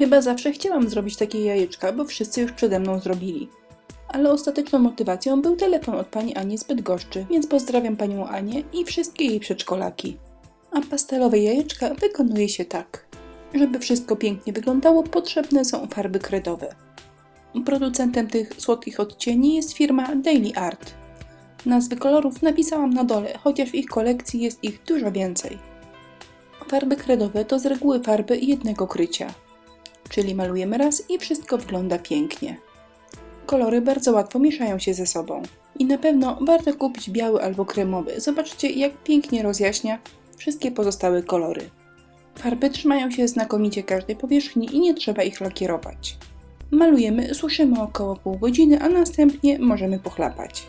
Chyba zawsze chciałam zrobić takie jajeczka, bo wszyscy już przede mną zrobili. Ale ostateczną motywacją był telefon od pani Ani z Bydgoszczy, więc pozdrawiam panią Anię i wszystkie jej przedszkolaki. A pastelowe jajeczka wykonuje się tak. Żeby wszystko pięknie wyglądało, potrzebne są farby kredowe. Producentem tych słodkich odcieni jest firma Daily Art. Nazwy kolorów napisałam na dole, chociaż w ich kolekcji jest ich dużo więcej. Farby kredowe to z reguły farby jednego krycia, czyli malujemy raz i wszystko wygląda pięknie. Kolory bardzo łatwo mieszają się ze sobą i na pewno warto kupić biały albo kremowy. Zobaczcie, jak pięknie rozjaśnia wszystkie pozostałe kolory. Farby trzymają się znakomicie każdej powierzchni i nie trzeba ich lakierować. Malujemy, suszymy około pół godziny, a następnie możemy pochlapać.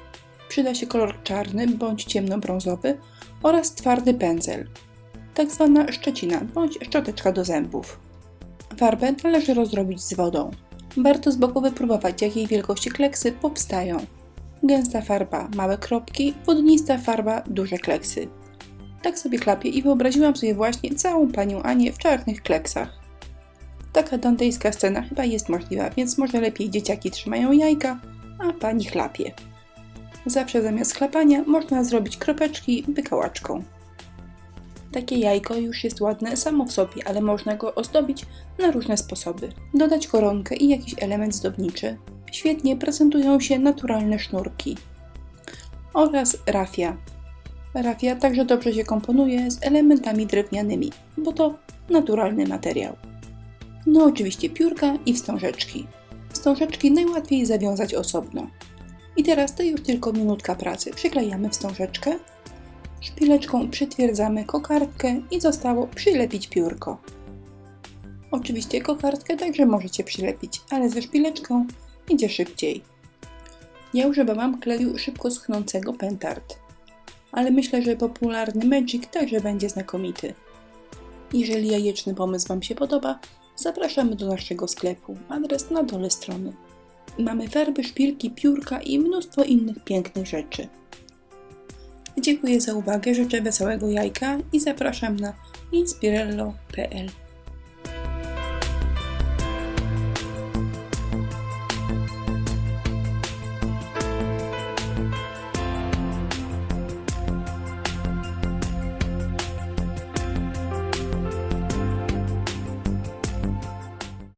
Przyda się kolor czarny bądź ciemnobrązowy oraz twardy pędzel, tak zwana szczecina bądź szczoteczka do zębów. Farbę należy rozrobić z wodą. Warto z boku wypróbować, jakiej wielkości kleksy powstają. Gęsta farba, małe kropki, wodnista farba, duże kleksy. Tak sobie chlapię i wyobraziłam sobie właśnie całą panią Anię w czarnych kleksach. Taka dantejska scena chyba jest możliwa, więc może lepiej dzieciaki trzymają jajka, a pani chlapie. Zawsze zamiast chlapania można zrobić kropeczki wykałaczką. Takie jajko już jest ładne samo w sobie, ale można go ozdobić na różne sposoby. Dodać koronkę i jakiś element zdobniczy. Świetnie prezentują się naturalne sznurki. Oraz rafia. Rafia także dobrze się komponuje z elementami drewnianymi, bo to naturalny materiał. No oczywiście piórka i wstążeczki. Wstążeczki najłatwiej zawiązać osobno. I teraz to już tylko minutka pracy. Przyklejamy wstążeczkę, szpileczką przytwierdzamy kokardkę i zostało przylepić piórko. Oczywiście kokardkę także możecie przylepić, ale ze szpileczką idzie szybciej. Ja używałam kleju szybko schnącego Pentart, ale myślę, że popularny Magic także będzie znakomity. Jeżeli jajeczny pomysł Wam się podoba, zapraszamy do naszego sklepu. Adres na dole strony. Mamy farby, szpilki, piórka i mnóstwo innych pięknych rzeczy. Dziękuję za uwagę, życzę wesołego jajka i zapraszam na inspirello.pl